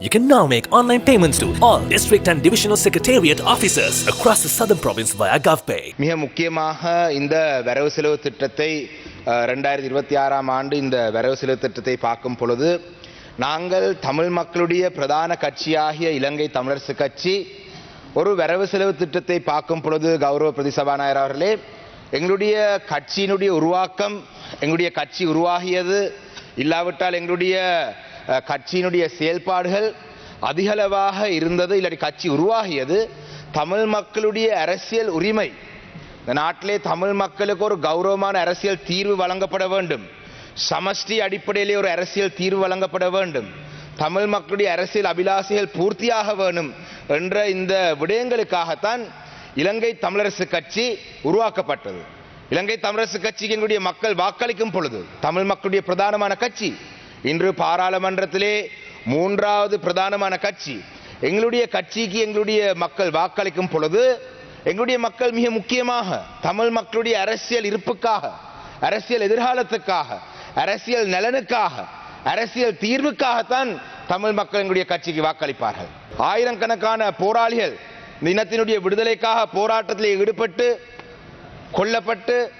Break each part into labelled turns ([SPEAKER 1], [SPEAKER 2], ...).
[SPEAKER 1] You can now make online payments to all district and divisional secretariat officers across the southern province via GovPay.
[SPEAKER 2] மிக முக்கியமாக இந்த வரவு செலவு திட்டத்தை ரெண்டாயிரத்தி இருபத்தி ஆறாம் ஆண்டு இந்த வரவு செலவு திட்டத்தை பார்க்கும் பொழுது நாங்கள் தமிழ் மக்களுடைய பிரதான கட்சியாகிய இலங்கை தமிழரசு கட்சி ஒரு வரவு செலவு திட்டத்தை பார்க்கும் பொழுது கௌரவ பிரதி சபாநாயகர் அவர்களே எங்களுடைய கட்சியினுடைய உருவாக்கம் எங்களுடைய கட்சி உருவாகியது இல்லாவிட்டால் எங்களுடைய கட்சியினுடைய செயல்பாடுகள் அதிகளவாக இருந்தது இல்லாட்டி கட்சி உருவாகியது தமிழ் மக்களுடைய அரசியல் உரிமை. இந்த நாட்டிலே தமிழ் மக்களுக்கு ஒரு கௌரவமான அரசியல் தீர்வு வழங்கப்பட வேண்டும். சமஷ்டி அடிப்படையிலே ஒரு அரசியல் தீர்வு வழங்கப்பட வேண்டும். தமிழ் மக்களுடைய அரசியல் அபிலாசைகள் பூர்த்தியாக வேணும் என்ற இந்த விடயங்களுக்காகத்தான் இலங்கை தமிழரசு கட்சி உருவாக்கப்பட்டது. இலங்கை தமிழரசு கட்சிக்கு எங்களுடைய மக்கள் வாக்களிக்கும் பொழுது தமிழ் மக்களுடைய பிரதானமான கட்சி இன்று பாராளுமன்றத்திலே மூன்றாவது பிரதானமான கட்சி. எங்களுடைய கட்சிக்கு எங்களுடைய மக்கள் வாக்களிக்கும் பொழுது எங்களுடைய மக்கள் மிக முக்கியமாக தமிழ் மக்களுடைய அரசியல் இருப்புக்காக அரசியல் எதிர்காலத்துக்காக அரசியல் நலனுக்காக அரசியல் தீர்வுக்காகத்தான் தமிழ் மக்கள் எங்களுடைய கட்சிக்கு வாக்களிப்பார்கள். ஆயிரக்கணக்கான போராளிகள் இந்த இனத்தினுடைய விடுதலைக்காக போராட்டத்தில் ஈடுபட்டு கொல்லப்பட்டு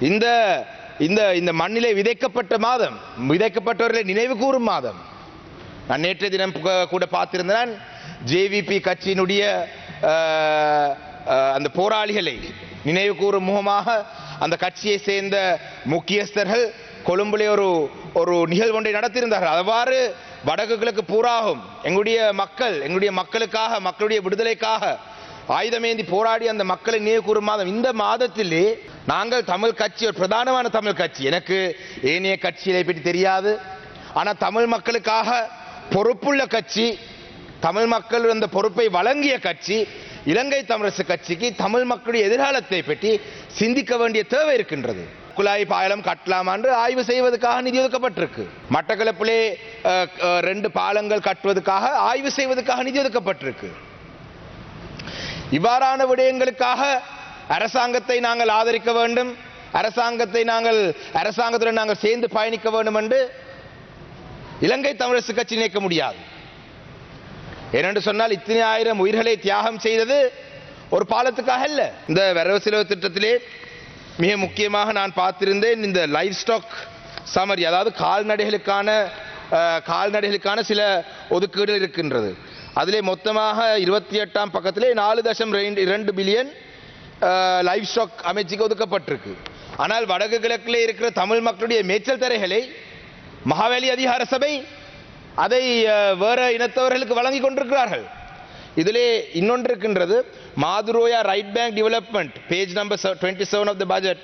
[SPEAKER 2] இந்த இந்த இந்த மண்ணிலே விதைக்கப்பட்ட மாதம் விதைக்கப்பட்டவர்களை நினைவு கூறும் மாதம். நான் நேற்றைய தினம் கூட பார்த்திருந்தேன் ஜேவிபி கட்சியினுடைய அந்த போராளிகளை நினைவு கூறும் முகமாக அந்த கட்சியை சேர்ந்த முக்கியஸ்தர்கள் கொழும்புலே ஒரு ஒரு நிகழ்வு ஒன்றை நடத்தியிருந்தார்கள். அவ்வாறு வடக்கு கிழக்கு பூராகும் எங்களுடைய மக்கள் எங்களுடைய மக்களுக்காக மக்களுடைய விடுதலைக்காக ஆயுதமேந்தி போராடி அந்த மக்களை நினைவு கூறும் மாதம். இந்த மாதத்திலே நாங்கள் தமிழ் கட்சி ஒரு பிரதானமான தமிழ் கட்சி. எனக்கு ஏனைய கட்சிகளை பற்றி தெரியாது. ஆனால் தமிழ் மக்களுக்காக பொறுப்புள்ள கட்சி தமிழ் மக்கள் அந்த பொறுப்பை வழங்கிய கட்சி இலங்கை தமிழரசு கட்சிக்கு தமிழ் மக்களுடைய எதிர்காலத்தை பற்றி சிந்திக்க வேண்டிய தேவை இருக்கின்றது. குழாய் பாலம் கட்டலாம் என்று ஆய்வு செய்வதற்காக நிதி ஒதுக்கப்பட்டிருக்கு. மட்டக்களப்பிலே ரெண்டு பாலங்கள் கட்டுவதற்காக ஆய்வு செய்வதற்காக நிதி ஒதுக்கப்பட்டிருக்கு. இவ்வாறான விடயங்களுக்காக அரசாங்கத்தை நாங்கள் ஆதரிக்க வேண்டும். அரசாங்கத்தை நாங்கள் அரசாங்கத்துடன் நாங்கள் சேர்ந்து பயணிக்க வேண்டும் என்று இலங்கை தமிழரசு கட்சி நினைக்க முடியாது. ஏனென்று சொன்னால் இத்தனை ஆயிரம் உயிர்களை தியாகம் செய்தது ஒரு பாலத்துக்காக அல்ல. இந்த வரவு செலவு திட்டத்திலே மிக முக்கியமாக நான் பார்த்திருந்தேன் இந்த லைஃப் ஸ்டாக் சமரி அதாவது கால்நடைகளுக்கான கால்நடைகளுக்கான சில ஒதுக்கீடுகள் இருக்கின்றது. அதிலே மொத்தமாக இருபத்தி எட்டாம் பக்கத்திலே நாலு தசம் ரெண்டு- இரண்டு பில்லியன் லைவ் ஸ்டாக் அமைச்சுக்கு ஒதுக்கப்பட்டிருக்கு. ஆனால் வடக்கு கிழக்கில் இருக்கிற தமிழ் மக்களுடைய மேய்ச்சல் தரைகளை மகாவேலி அதிகார சபை அதை வேற இனத்தவர்களுக்கு வழங்கி கொண்டிருக்கிறார்கள். இதிலே இன்னொன்று இருக்கின்றது மாதுரோயா right bank development page number twenty seven of the budget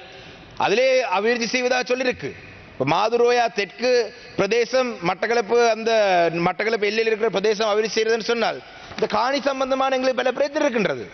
[SPEAKER 2] அதிலே அபிவிருத்தி செய்வதாக சொல்லியிருக்கு இப்போ மாதுரோயா தெற்கு பிரதேசம் மட்டக்களப்பு அந்த மட்டக்களப்பு எல்லையில் இருக்கிற பிரதேசம் அபிவிருத்தி செய்கிறதுன்னு சொன்னால் இந்த காணி சம்பந்தமான எங்களுக்கு பல பிரச்சனை இருக்கின்றது